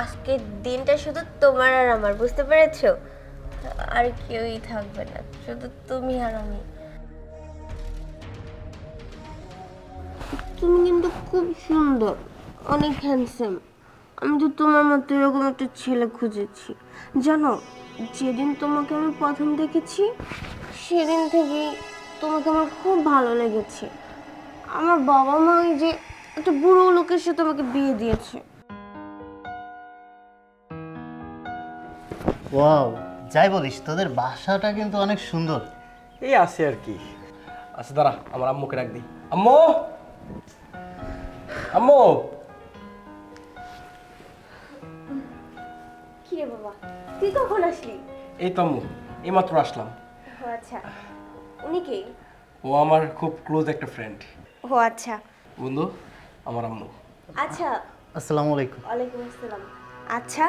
আজকের দিনটা শুধু তোমার আর আমার, বুঝতে পেরেছ? আর কেউই থাকবে না, শুধু তুমি আর আমি। তুমি কিন্তু খুব সুন্দর, অনেক হ্যান্ডসাম আমি তো তোমার মতো এরকম একটা ছেলে খুঁজেছি। জানো, যেদিন তোমাকে আমি প্রথম দেখেছি, সেদিন থেকেই তোমাকে আমার খুব ভালো লেগেছে। আমার বাবা মা যে একটা বুড়ো লোকের সাথে তোমাকে বিয়ে দিয়েছে। ওয়াও যাই বলিস তোদের বাসাটা কিন্তু অনেক সুন্দর। এই আছে আর কি। আচ্ছা দাঁড়া আমার আম্মুকে রাখ দিই। আম্মু! আম্মু! কি রে বাবা তুই কখন আসলি? এই তো আম্মু এইমাত্র আসলাম। ও আচ্ছা। উনি কে? ও আমার খুব ক্লোজ একটা ফ্রেন্ড ও আচ্ছা। বন্ধু আমার আম্মু। আচ্ছা। আসসালামু আলাইকুম। ওয়ালাইকুম আসসালাম। আচ্ছা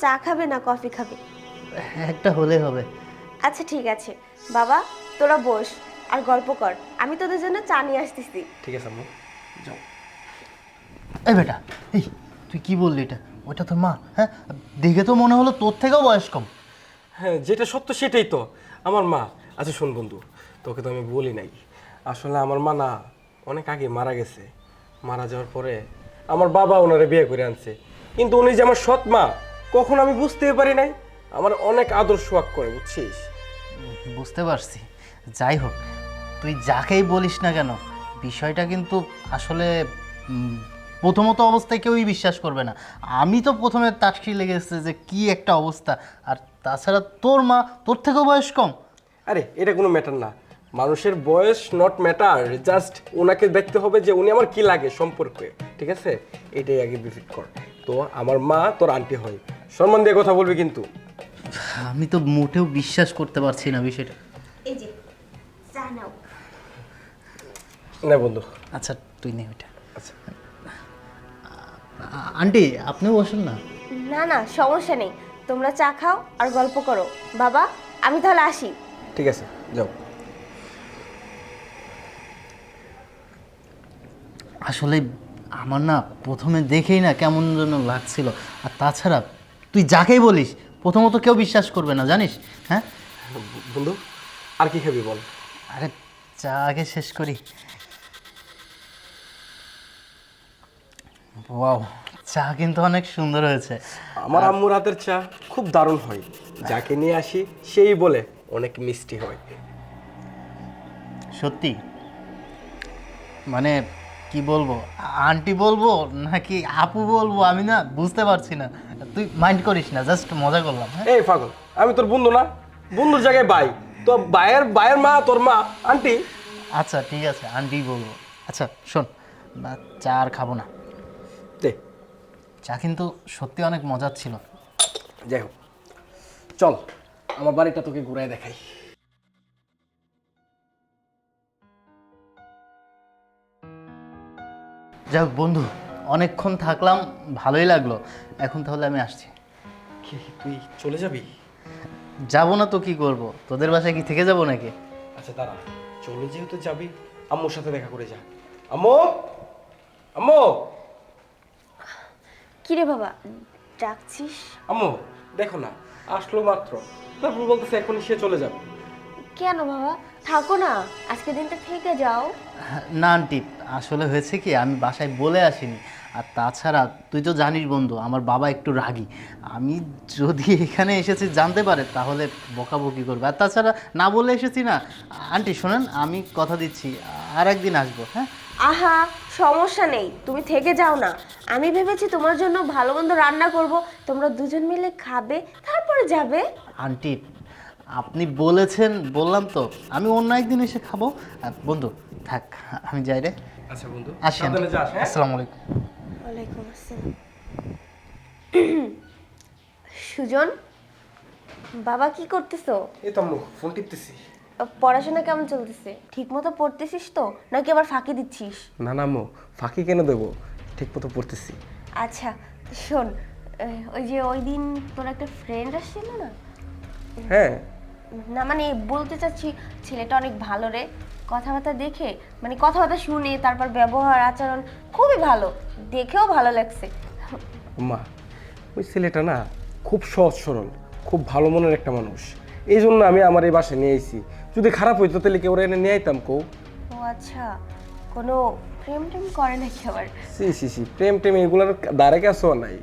চা খাবে না কফি খাবে? একটা হলে হবে। আচ্ছা ঠিক আছে। বাবা তোরা বস আর গল্প কর। আমি তোদের জন্য চা নিয়ে আসতেছি। ঠিক আছে আম্মু। যাও। এই বেটা এই তুই কি বললি এটা? ওটা তোর মা হ্যাঁ? দেখে তো মনে হলো তোর থেকেও বয়স কম। হ্যাঁ যেটা সত্য সেটাই তো। আমার মা আচ্ছা শোন বন্ধু তোকে তো আমি বলি নাই। আসলে আমার মা না অনেক আগে মারা গেছে। মারা যাওয়ার পরে আমার বাবা ওনারে বিয়ে করে আনছে। কিন্তু উনি যে আমার সৎ মা কখন আমি বুঝতেই পারি নাই। আমার অনেক আদর সোয়াগ করে বুঝছিস? বুঝতে পারছি। যাই হোক তুই যাকেই বলিস না কেন বিষয়টা কিন্তু আসলে উম, প্রথমত অবস্থায় কেউই বিশ্বাস করবে না। আমি তো প্রথমে তাটকি লেগেছে যে কি একটা অবস্থা আর তাছাড়া তোর মা তোর থেকেও বয়স কম। আরে এটা কোনো ম্যাটার না। মানুষের বয়স নট ম্যাটার জাস্ট ওনাকে দেখতে হবে যে উনি আমার কি লাগে সম্পর্কে ঠিক আছে? এটাই আগে ভিজিট কর। তো আমার মা তোর আন্টি হয়। সম্মান দিয়ে কথা বলবি কিন্তু। আমি তো মোটেও বিশ্বাস করতে পারছি না বিষয়টা। এই যে চা নাও। না বন্ধু। আচ্ছা তুই নে ওইটা। আচ্ছা। আন্টি আপনিও বসেন না। না না সমস্যা নেই। তোমরা চা খাও আর গল্প করো। বাবা আমি তাহলে আসি। ঠিক আছে যাও। আসলে আমার না প্রথমে দেখেই না কেমন যেন লাগছিল। আর তাছাড়া তুই যাকেই বলিস প্রথমত কেউ বিশ্বাস করবে না জানিস? হ্যাঁ? বন্ধু আর কি খাবি বল? আরে চা আগে শেষ করি। ওয়াও চা কিন্তু অনেক সুন্দর হয়েছে। আমার আম্মুর হাতের চা খুব দারুণ হয়। যাকে নিয়ে আসি সেই বলে অনেক মিষ্টি হয়। সত্যি? মানে কি বলব? আন্টি বলব নাকি আপু বলব? আমি না বুঝতে পারছি না। তুই মাইন্ড করিস না জাস্ট মজা করলাম হ্যাঁ? এই পাগল আমি তোর বন্ধু না বন্ধুর জায়গায় বাই। তো বায়ের বায়ের মা তোর মা আন্টি। আচ্ছা ঠিক আছে আন্টি বলব। আচ্ছা শোন না, চা আর খাব না। দে। চা কিন্তু সত্যি অনেক মজার ছিল। যাই হোক চল আমার বাড়িটা তোকে ঘুরাই দেখাই। যাই হোক বন্ধু অনেকক্ষণ থাকলাম ভালোই লাগল। এখন তাহলে আমি আসছি। কি তুই চলে যাবি? যাব না তো কি করব? তোদের বাসায় কি থেকে যাব নাকি? আচ্ছা দাঁড়া। চলে যেহেতু যাবি আম্মুর সাথে দেখা করে যা। আম্মু! আম্মু! কি রে বাবা ডাকছিস? আম্মু দেখো না আসলো মাত্র। তারপর বলতেছে এখন সে চলে যাবে। কেন বাবা? থাকো না আজকে দিনটা থেকে যাও। না আন্টি আসলে হয়েছে কি আমি বাসায় বলে আসিনি। আর তাছাড়া তুই তো জানিস বন্ধু আমার বাবা একটু রাগী। আমি যদি এখানে এসেছি জানতে পারে তাহলে বকাবকি করবে। আর তাছাড়া না বলে এসেছি না। আন্টি শোনেন আমি কথা দিচ্ছি আর একদিন আসব হ্যাঁ? আহা সমস্যা নেই তুমি থেকে যাও না। আমি ভেবেছি তোমার জন্য ভালো মন্দ রান্না করব তোমরা দুজন মিলে খাবে তারপরে যাবে। আন্টি আপনি বলেছেন বললাম তো আমি অন্য একদিন এসে খাব। বন্ধু থাক আমি যাই রে। আচ্ছা বন্ধু আসি হ্যাঁ? আসসালামু আলাইকুম। ওয়ালাইকুম আসসালাম। সুজন বাবা কি করতেছো? এই তো আম্মু ফোন টিপতেছি। পড়াশোনা কেমন চলতেছে? ঠিক মতো পড়তেছিস তো? নাকি আবার ফাঁকি দিচ্ছিস? না না আম্মু ফাঁকি কেন দেবো? ঠিক মতো পড়তেছি। আচ্ছা শোন ওই যে ওই দিন তোর একটা ফ্রেন্ড আসছিল না? হ্যাঁ। না মানে বলতে চাচ্ছি ছেলেটা অনেক ভালো রে। কথাবার্তা দেখে মানে কথাবার্তা শুনে তারপর ব্যবহার আচরণ খুবই ভালো। দেখেও ভালো লাগছে। মা ওই ছেলেটা না খুব সহজ সরল খুব ভালো মনের একটা মানুষ। এই জন্য আমি আমার এই বাসায় নিয়ে এসেছি যদি খারাপ হইতো তাহলে কেউ এনে নিয়ে আইতাম কেউ ও আচ্ছা কোনো প্রেম টেম করে নাকি আবার? সি সি সি প্রেম টেম এগুলোর দ্বারা কাছেও নাই?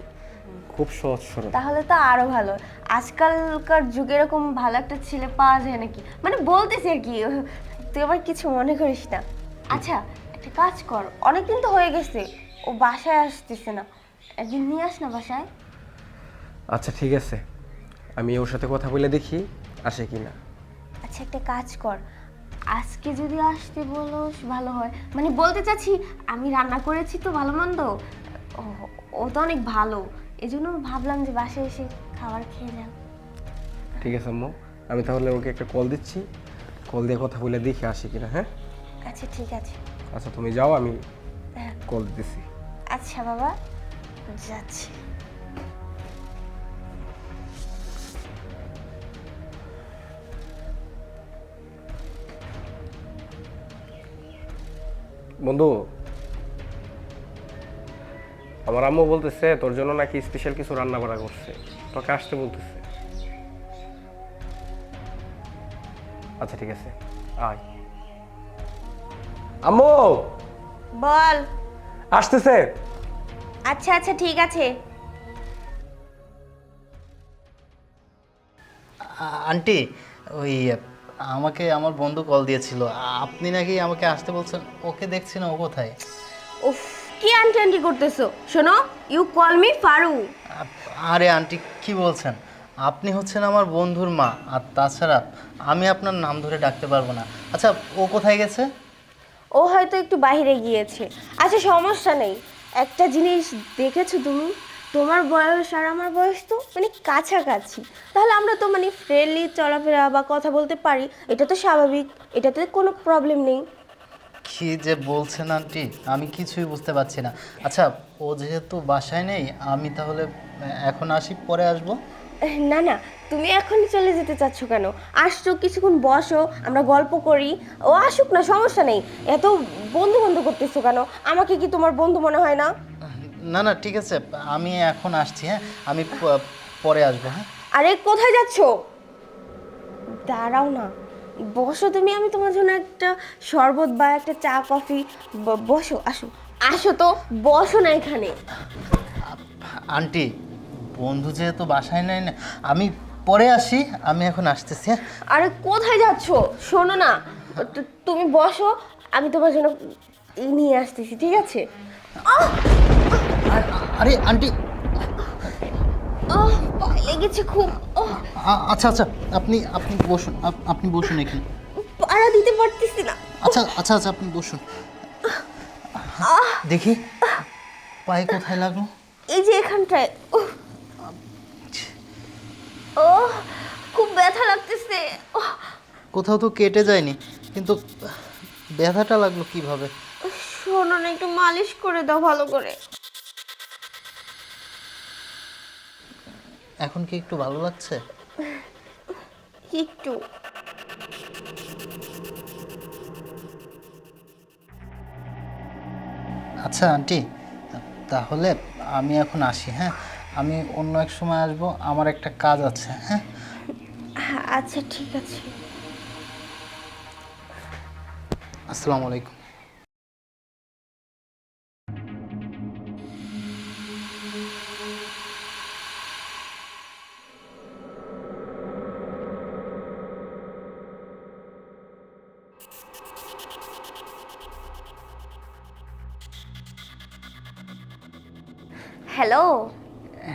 খুব সহজ সরল। তাহলে তো আরও ভালো। আজকালকার যুগে এরকম ভালো একটা ছেলে পাওয়া যায় নাকি? মানে বলতেছি আর কি তুই আবার কিছু মনে করিস না। আচ্ছা একটা কাজ কর অনেকদিন তো হয়ে গেছে ও বাসায় আসতেছে না। একদিন নিয়ে আস না বাসায়। আচ্ছা ঠিক আছে। আমি ওর সাথে কথা বলে দেখি আসে কি না। আচ্ছা একটা কাজ কর। আজকে যদি আসতে বলো ভালো হয়। মানে বলতে চাচ্ছি আমি রান্না করেছি তো ভালো মন্দ? ও ও তো অনেক ভালো। এই জন্য ভাবলাম যে বাসায় এসে খাবার খেয়ে যাও ঠিক আছে আম্মু। আমি তাহলে ওকে একটা কল দিচ্ছি। কল দিয়ে কথা বলে দেখে আসি কিনা হ্যাঁ? আচ্ছা ঠিক আছে। আচ্ছা তুমি যাও আমি হ্যাঁ। কল দিতেছি। আচ্ছা বাবা। যাচ্ছি। বন্ধু আমার আম্মু বলতেছে তোর জন্য নাকি স্পেশাল কিছু রান্না করা করছে। তোকে আসতে বলতেছে। আচ্ছা ঠিক আছে। আয়। আম্মু! বল। আসতেছে। আচ্ছা আচ্ছা ঠিক আছে। আন্টি ওই আমাকে আমার বন্ধু কল দিয়েছিল। আপনি নাকি আমাকে আসতে বলছেন? ওকে দেখছি না ও কোথায়? উফ কি আন্টি আন্টি করতেছো? শোনো ইউ কল মি ফারু আরে আন্টি কি বলছেন? আপনি হচ্ছেন আমার বন্ধুর মা আর তাছাড়া আমি আপনার নাম ধরে ডাকতে পারব না। আচ্ছা ও কোথায় গেছে? ও হয়তো একটু বাইরে গিয়েছে। আচ্ছা সমস্যা নেই। একটা জিনিস দেখেছ তুমি? তোমার বয়স আর আমার বয়স তো মানে কাছাকাছি। তাহলে আমরা তো মানে ফ্রেন্ডলি চলাফেরা বা কথা বলতে পারি। এটা তো স্বাভাবিক। এটাতে কোনো প্রবলেম নেই। কি যে বলছেন আন্টি আমি কিছুই বুঝতে পারছি না। আচ্ছা ও যেহেতু বাসায় নেই আমি তাহলে এখন আসি পরে আসব? না না তুমি এখনই চলে যেতে চাচ্ছ কেন? আসছো কিছুক্ষণ বসো আমরা গল্প করি। ও আসুক না সমস্যা নেই। এত বন্ধু বন্ধু করতেছো কেন? আমাকে কি তোমার বন্ধু মনে হয় না? না না ঠিক আছে আমি এখন আসছি হ্যাঁ? আমি প- পরে আসব হ্যাঁ? আরে কোথায় যাচ্ছো? দাঁড়াও না। বসো তুমি আমি তোমার জন্য একটা শরবত বা একটা চা কফি ব- বসো আসো। আসো তো বসো না এখানে। আন্টি বন্ধু যেহেতু বাসায় নেই না আমি পরে আসি আমি এখন আসতেছি হ্যাঁ? আরে কোথায় যাচ্ছো? শোনো না তু- তুমি বসো আমি তোমার জন্য ই নিয়ে আসতেছি ঠিক আছে? আ- আরে আন্টি! আহ, পায়ে লেগেছে খুব আহ, আ- আচ্ছা আচ্ছা আপনি আপনি বসুন আপ- আপনি বসুন এখানে। পাড়া দিতে পারতেছি না। আচ্ছা আচ্ছা আচ্ছা আপনি বসুন। দেখি পায়ে কোথায় লাগল? এই যে এখানটায় উহ। ও খুব ব্যথা লাগতেছে। কোথাও তো কেটে যায়নি কিন্তু ব্যথাটা লাগল কীভাবে? শোনো না একটু মালিশ করে দাও ভালো করে। এখন কি একটু ভালো লাগছে? একটু। আচ্ছা আন্টি তাহলে আমি এখন আসি হ্যাঁ? আমি অন্য এক সময় আসব আমার একটা কাজ আছে হ্যাঁ? আচ্ছা ঠিক আছে। আসসালামু আলাইকুম।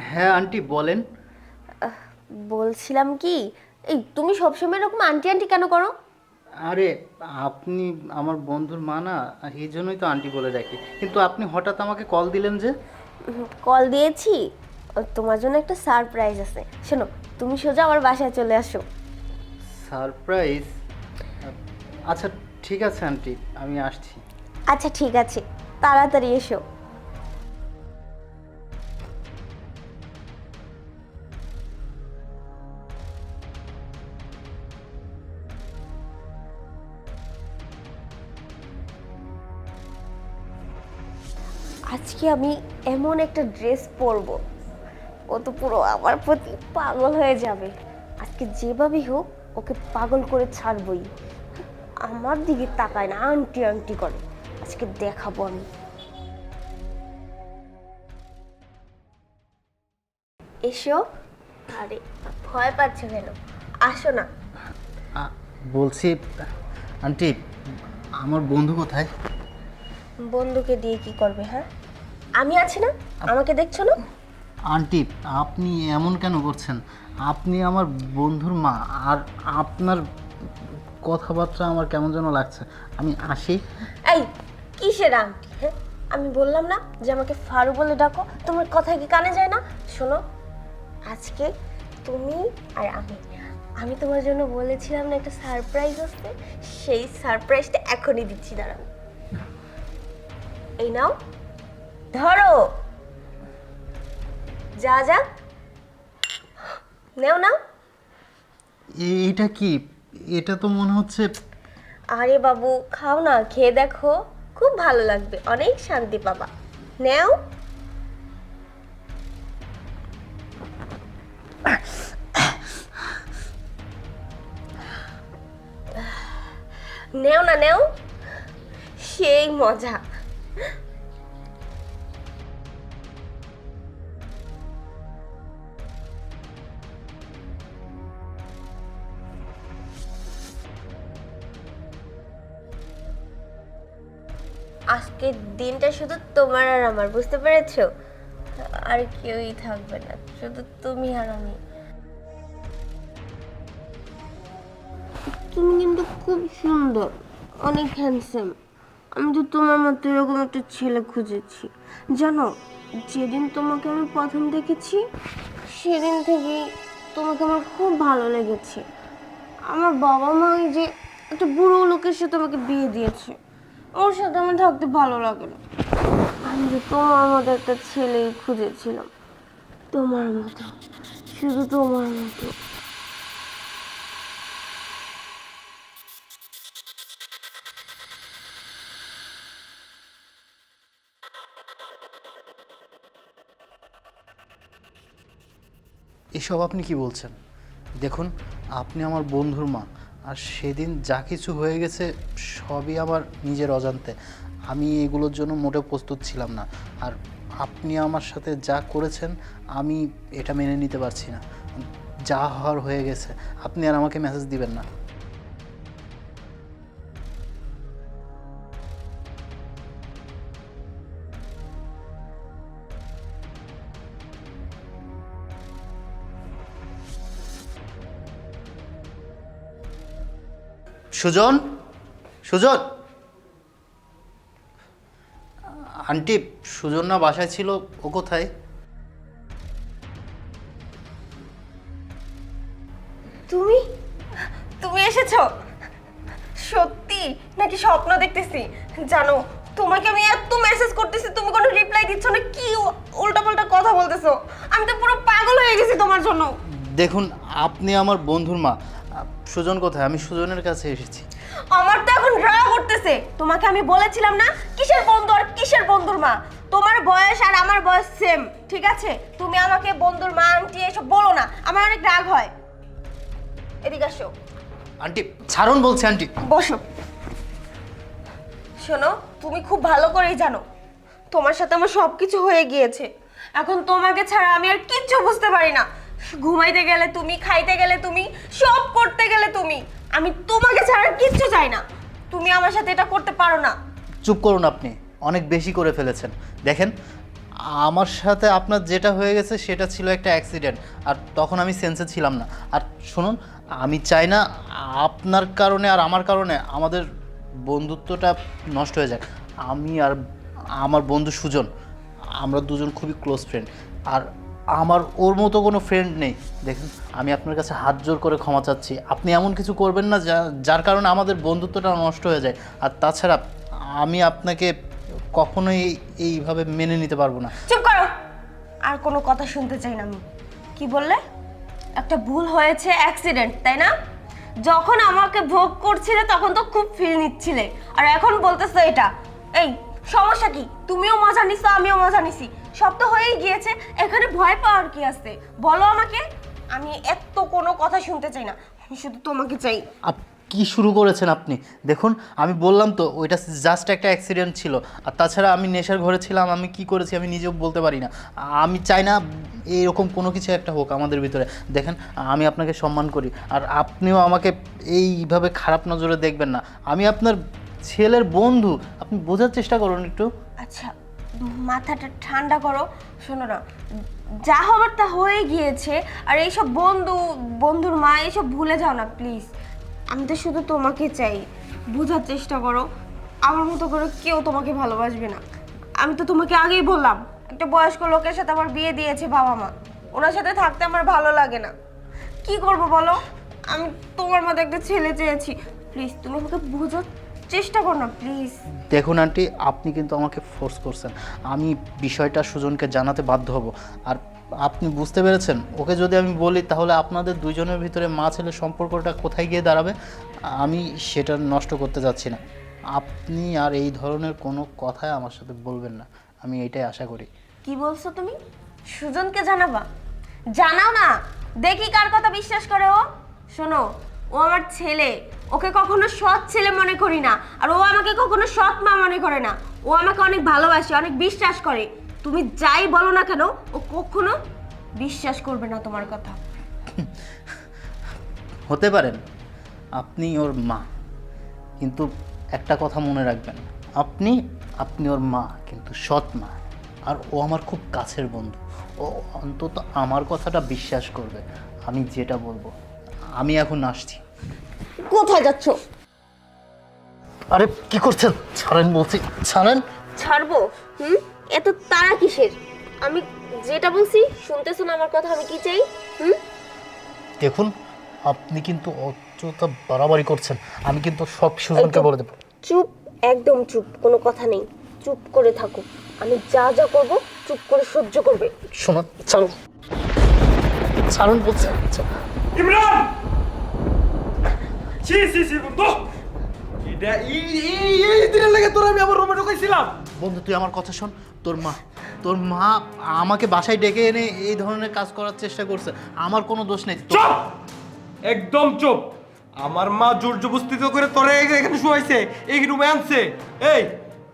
হ্যাঁ আন্টি বলেন। বলছিলাম কি এই তুমি সবসময় এরকম আন্টি আন্টি কেন করো? আরে আপনি আমার বন্ধুর মা না আর এই জন্যই তো আন্টি বলে ডাকি। কিন্তু আপনি হঠাৎ আমাকে কল দিলেন যে? কল দিয়েছি। তোমার জন্য একটা সারপ্রাইজ আছে। শোনো তুমি সোজা আমার বাসায় চলে আসো। সারপ্রাইজ? আচ্ছা ঠিক আছে আন্টি আমি আসছি। আচ্ছা ঠিক আছে। তাড়াতাড়ি এসো। আজকে আমি এমন একটা ড্রেস পরবো ও তো পুরো আমার প্রতি পাগল হয়ে যাবে। আজকে যেভাবেই হোক ওকে পাগল করে ছাড়বই। আমার দিকে তাকায় না আংটি আংটি করে। আজকে দেখাবো আমি। এসো। আরে ভয় পাচ্ছ কেন? আসো না। বলছি আন্টি আমার বন্ধু কোথায়? বন্ধুকে দিয়ে কি করবে হ্যাঁ? আমি আছি না? আমাকে দেখছ না? আন্টি আপনি এমন কেন করছেন? আপনি আমার বন্ধুর মা আর আপনার কথাবার্তা আমার কেমন যেন লাগছে। আমি আসি। এই কিসের আন্টি হ্যাঁ? আমি বললাম না যে আমাকে ফারু বলে ডাকো। তোমার কথা কি কানে যায় না? শোনো আজকে তুমি আর আমি আমি তোমার জন্য বলেছিলাম না একটা সারপ্রাইজ আসতে। সেই সারপ্রাইজটা এখনই দিচ্ছি দাঁড়াও। এই নাও। ধরো। যা যা। নেও না এটা কি? এটা তো মনে হচ্ছে আরে বাবু খাও না খেয়ে দেখো। খুব ভালো লাগবে অনেক শান্তি পাবা। নেও। নেও না নেও। সেই মজা। দিনটা শুধু তোমার আর আমার, বুঝতে পেরেছ? আর কেউই থাকবে না, শুধু তুমি আর আমি। তুমি কিন্তু খুব সুন্দর, অনেক হ্যান্ডসাম আমি তো তোমার মতো এরকম একটা ছেলে খুঁজেছি। জানো, যেদিন তোমাকে আমি প্রথম দেখেছি, সেদিন থেকেই তোমাকে আমার খুব ভালো লেগেছে। আমার বাবা মা যে একটা বুড়ো লোকের সাথে আমাকে বিয়ে দিয়েছে। ওর সাথে আমার থাকতে ভালো লাগে না। আমি তোমার মতো একটা ছেলেই খুঁজেছিলাম। তোমার মতো, শুধু তোমার মতো। এসব আপনি কি বলছেন? দেখুন, আপনি আমার বন্ধুর মা। আর সেদিন যা কিছু হয়ে গেছে সবই আমার নিজের অজান্তে। আমি এগুলোর জন্য মোটেও প্রস্তুত ছিলাম না। আর আপনি আমার সাথে যা করেছেন, আমি এটা মেনে নিতে পারছি না। যা হওয়ার হয়ে গেছে। আপনি আর আমাকে মেসেজ দিবেন না। সুজন? সুজন? আন্টি সুজন না বাসায় ছিল ও কোথায়? তুমি? তুমি এসেছ? সত্যি? নাকি স্বপ্ন দেখতেছি? জানো তোমাকে আমি এত মেসেজ করতেছি তুমি কোনো রিপ্লাই দিচ্ছ না কি উল্টাপাল্টা কথা বলতেছো? আমি তো পুরো পাগল হয়ে গেছি তোমার জন্য। দেখুন আপনি আমার বন্ধুর মা। সুজন কোথায়? আমি সুজনের কাছে এসেছি। আমার তো এখন রাগ উঠতেছে। তোমাকে আমি বলেছিলাম না? কিসের বন্ধু আর কিসের বন্ধুর মা? তোমার বয়স আর আমার বয়স সেম ঠিক আছে? তুমি আমাকে বন্ধুর মা আন্টি এসব বলো না। আমার অনেক রাগ হয়। এদিকে আসো। আন্টি ছাড়ুন বলছি আন্টি। বসো। শোনো তুমি খুব ভালো করেই জানো তোমার সাথে আমার সব কিছু হয়ে গিয়েছে। এখন তোমাকে ছাড়া আমি আর কিচ্ছু বুঝতে পারি না। ঘুমাইতে গেলে তুমি, খাইতে গেলে তুমি, সব করতে গেলে তুমি। আমি তোমাকে ছাড়া কিচ্ছু চাই না। তুমি আমার সাথে এটা করতে পারো না। চুপ করুন আপনি, অনেক বেশি করে ফেলেছেন। দেখেন, আমার সাথে আপনার যেটা হয়ে গেছে সেটা ছিল একটা অ্যাক্সিডেন্ট আর তখন আমি সেন্সে ছিলাম না। আর শুনুন, আমি চাই না আপনার কারণে আর আমার কারণে আমাদের বন্ধুত্বটা নষ্ট হয়ে যাক। আমি আর আমার বন্ধু সুজন, আমরা দুজন খুবই ক্লোজ ফ্রেন্ড আর আমার ওর মতো কোনো ফ্রেন্ড নেই। দেখুন, আমি আপনার কাছে হাত জোর করে ক্ষমা চাচ্ছি। আপনি এমন কিছু করবেন না, যা যার কারণে আমাদের বন্ধুত্বটা নষ্ট হয়ে যায়। আর তাছাড়া আমি আপনাকে কখনোই এইভাবে মেনে নিতে পারব না। চুপ করো! আর কোনো কথা শুনতে চাই না আমি। কি বললে? একটা ভুল হয়েছে অ্যাক্সিডেন্ট তাই না? যখন আমাকে ভোগ করছিলে, তখন তো খুব ফিল নিচ্ছিলে। আর এখন বলতেছো এটা। এই, সমস্যা কি? তুমিও মজা নিছো, আমিও মজা নিছি। সব তো হয়েই গিয়েছে এখানে ভয় পাওয়ার কি আছে? বলো আমাকে। আমি এত কোনো কথা শুনতে চাই না আমি শুধু তোমাকে চাই। আপ কি শুরু করেছেন আপনি? দেখুন আমি বললাম তো ওইটা জাস্ট একটা অ্যাক্সিডেন্ট ছিল। আর তাছাড়া আমি নেশার ঘরে ছিলাম আমি কি করেছি আমি নিজেও বলতে পারি না। আমি চাই না এরকম কোনো কিছু একটা হোক আমাদের ভিতরে। দেখেন আমি আপনাকে সম্মান করি আর আপনিও আমাকে এইভাবে খারাপ নজরে দেখবেন না। আমি আপনার ছেলের বন্ধু আপনি বোঝার চেষ্টা করুন একটু। আচ্ছা মাথাটা ঠান্ডা করো। শোনো না, যা হবার তা হয়ে গিয়েছে, আর এইসব বন্ধু, বন্ধুর মা, এইসব ভুলে যাও না প্লিজ আমি তো শুধু তোমাকে চাই, বোঝার চেষ্টা করো। আমার মতো করে কেউ তোমাকে ভালোবাসবে না। আমি তো তোমাকে আগেই বললাম, একটা বয়স্ক লোকের সাথে আমার বিয়ে দিয়েছে বাবা মা। ওনার সাথে থাকতে আমার ভালো লাগে না। কি করব বলো? আমি তোমার মতো একটা ছেলে চেয়েছি। প্লিজ তুমি আমাকে বোঝার চেষ্টা করো না প্লিজ দেখুন আন্টি আপনি কিন্তু আমাকে ফোর্স করছেন। আমি বিষয়টা সুজনকে জানাতে বাধ্য হব। আর আপনি বুঝতে পেরেছেন? ওকে যদি আমি বলি তাহলে আপনাদের দুইজনের ভিতরে মা ছেলে সম্পর্কটা কোথায় গিয়ে দাঁড়াবে? আমি সেটা নষ্ট করতে যাচ্ছি না। আপনি আর এই ধরনের কোনো কথাই আমার সাথে বলবেন না। আমি এটাই আশা করি। কি বলছো তুমি? সুজনকে জানাবা? জানাও না! দেখি কার কথা বিশ্বাস করে ও। শোনো ও আমার ছেলে। ওকে কখনো সৎ ছেলে মনে করি না। আর ও আমাকে কখনো সৎ মা মনে করে না। ও আমাকে অনেক ভালোবাসে, অনেক বিশ্বাস করে। তুমি যাই বলো না কেন, ও কখনো বিশ্বাস করবে না তোমার কথা। হতে পারেন আপনি ওর মা। কিন্তু একটা কথা মনে রাখবেন, আপনি আপনি ওর মা, কিন্তু সৎ মা। আর ও আমার খুব কাছের বন্ধু। ও অন্তত আমার কথাটা বিশ্বাস করবে। আমি যেটা বলব, আমি এখন আসছি। কোথায় যাচ্ছ? আরে কি করছেন? ছাড়েন বলছি। ছাড়েন? ছাড়বো? হুম? এত তারা কিসের? আমি যেটা বলছি শুনতেছো না আমার কথা আমি কি চাই? হুম? দেখুন আপনি কিন্তু অযথা বাড়াবাড়ি করছেন। আমি কিন্তু সব সুজনকে বলে দেবো। চুপ একদম চুপ কোনো কথা নেই। চুপ করে থাকো। আমি যা যা করব চুপ করে সহ্য করবে। শোনা ছাড়ুন। ছাড়ুন বলছি। ইমরান! ছি ছি ছি বন্ধু। এটা এই এই এই দিনের লাগে তোর আমি আমার রুমে ঢুকাইছিলাম। বন্ধু তুই আমার কথা শোন। তোর মা তোর মা আমাকে বাসায় ডেকে এনে এই ধরনের কাজ করার চেষ্টা করছে। আমার কোনো দোষ নেই। তো- চুপ! একদম চুপ! আমার মা জোর জবস্তিত করে তোরে এখানে শুয়াইছে এই রুমে আনছে। এই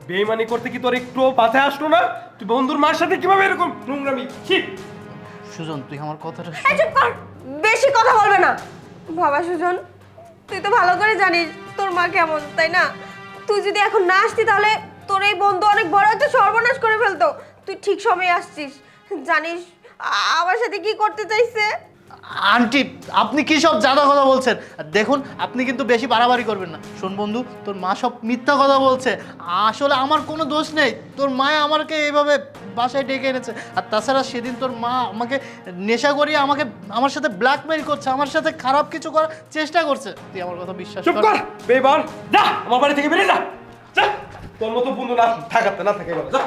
বেইমানি করতে কি তোর একটু মাথায় আসলো না? তুই বন্ধুর মার সাথে কীভাবে এরকম নোংরামি? ছি! সুজন তুই আমার কথাটা এই চুপ কর। বেশি কথা বলবে না। বাবা সুজন তুই তো ভালো করে জানিস তোর মা কেমন, তাই না? তুই যদি এখন না আসতি তাহলে তোর এই বন্ধু অনেক বড় একটা সর্বনাশ করে ফেলতো। তুই ঠিক সময়ে আসছিস। জানিস আমার সাথে কি করতে চাইছে? আন্টি আপনি কি সব জাদা কথা বলছেন? দেখুন আপনি কিন্তু বেশি বাড়াবাড়ি করবেন না। শোন বন্ধু তোর মা সব মিথ্যা কথা বলছে। আসলে আমার কোনো দোষ নেই। তোর মা আমাকে এইভাবে বাসায় ডেকে এনেছে। আর তাছাড়া সেদিন তোর মা আমাকে নেশা করিয়ে আমাকে আমার সাথে ব্ল্যাকমেইল করছে আমার সাথে খারাপ কিছু করার চেষ্টা করছে। তুই আমার কথা বিশ্বাস চুপ কর। বেইমান। যা আমার বাড়ি থেকে বেরিয়ে যা। তোর মতো বন্ধু না থাকাতে না থাকে যা।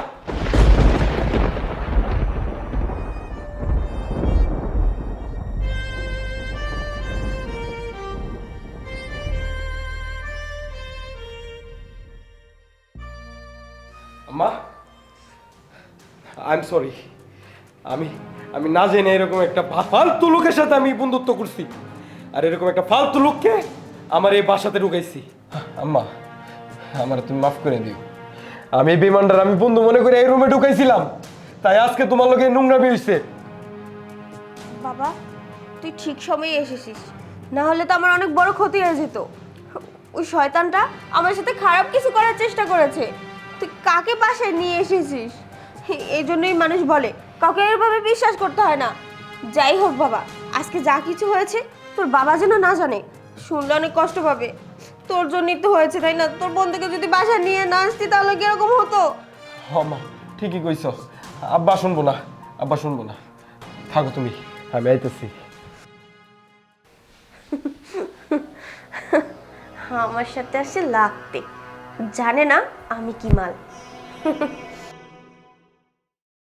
আই এম সরি আমি আমি না জেনে এরকম একটা ফালতু লোকের সাথে আমি বন্ধুত্ব করছি। আর এরকম একটা ফালতু লোককে আমার এই বাসাতে ঢুকাইছি। আম্মা, আমার তুমি মাফ করে দিও। আমি বিমানটার, আমি বন্ধু মনে করে এই রুমে ঢুকাইছিলাম। তাই আজকে তোমার লোকে নোংরামি হয়েছে বাবা, তুই ঠিক সময়ে এসেছিস। না হলে তো আমার অনেক বড় ক্ষতি হয়ে যেত। ওই শয়তানটা আমার সাথে খারাপ কিছু করার চেষ্টা করেছে। তুই কাকে পাশে নিয়ে এসেছিস? এই জন্যই মানুষ বলে কাউকে এভাবে বিশ্বাস করতে হয় না। যাই হোক বাবা আজকে যা কিছু হয়েছে তোর বাবা যেন না জানে শুনলে অনেক কষ্ট পাবে। তোর জন্যই তো হয়েছে তাই না? তোর বন্ধুকে যদি বাসায় নিয়ে না আসতি তাহলে কীরকম হতো? আম্মা ঠিকই কইছ। আব্বা শুনব না আব্বা শুনব না। থাকো তুমি আমি আইতেছি। আমার সাথে আসছে লাগতে জানে না আমি কি মাল।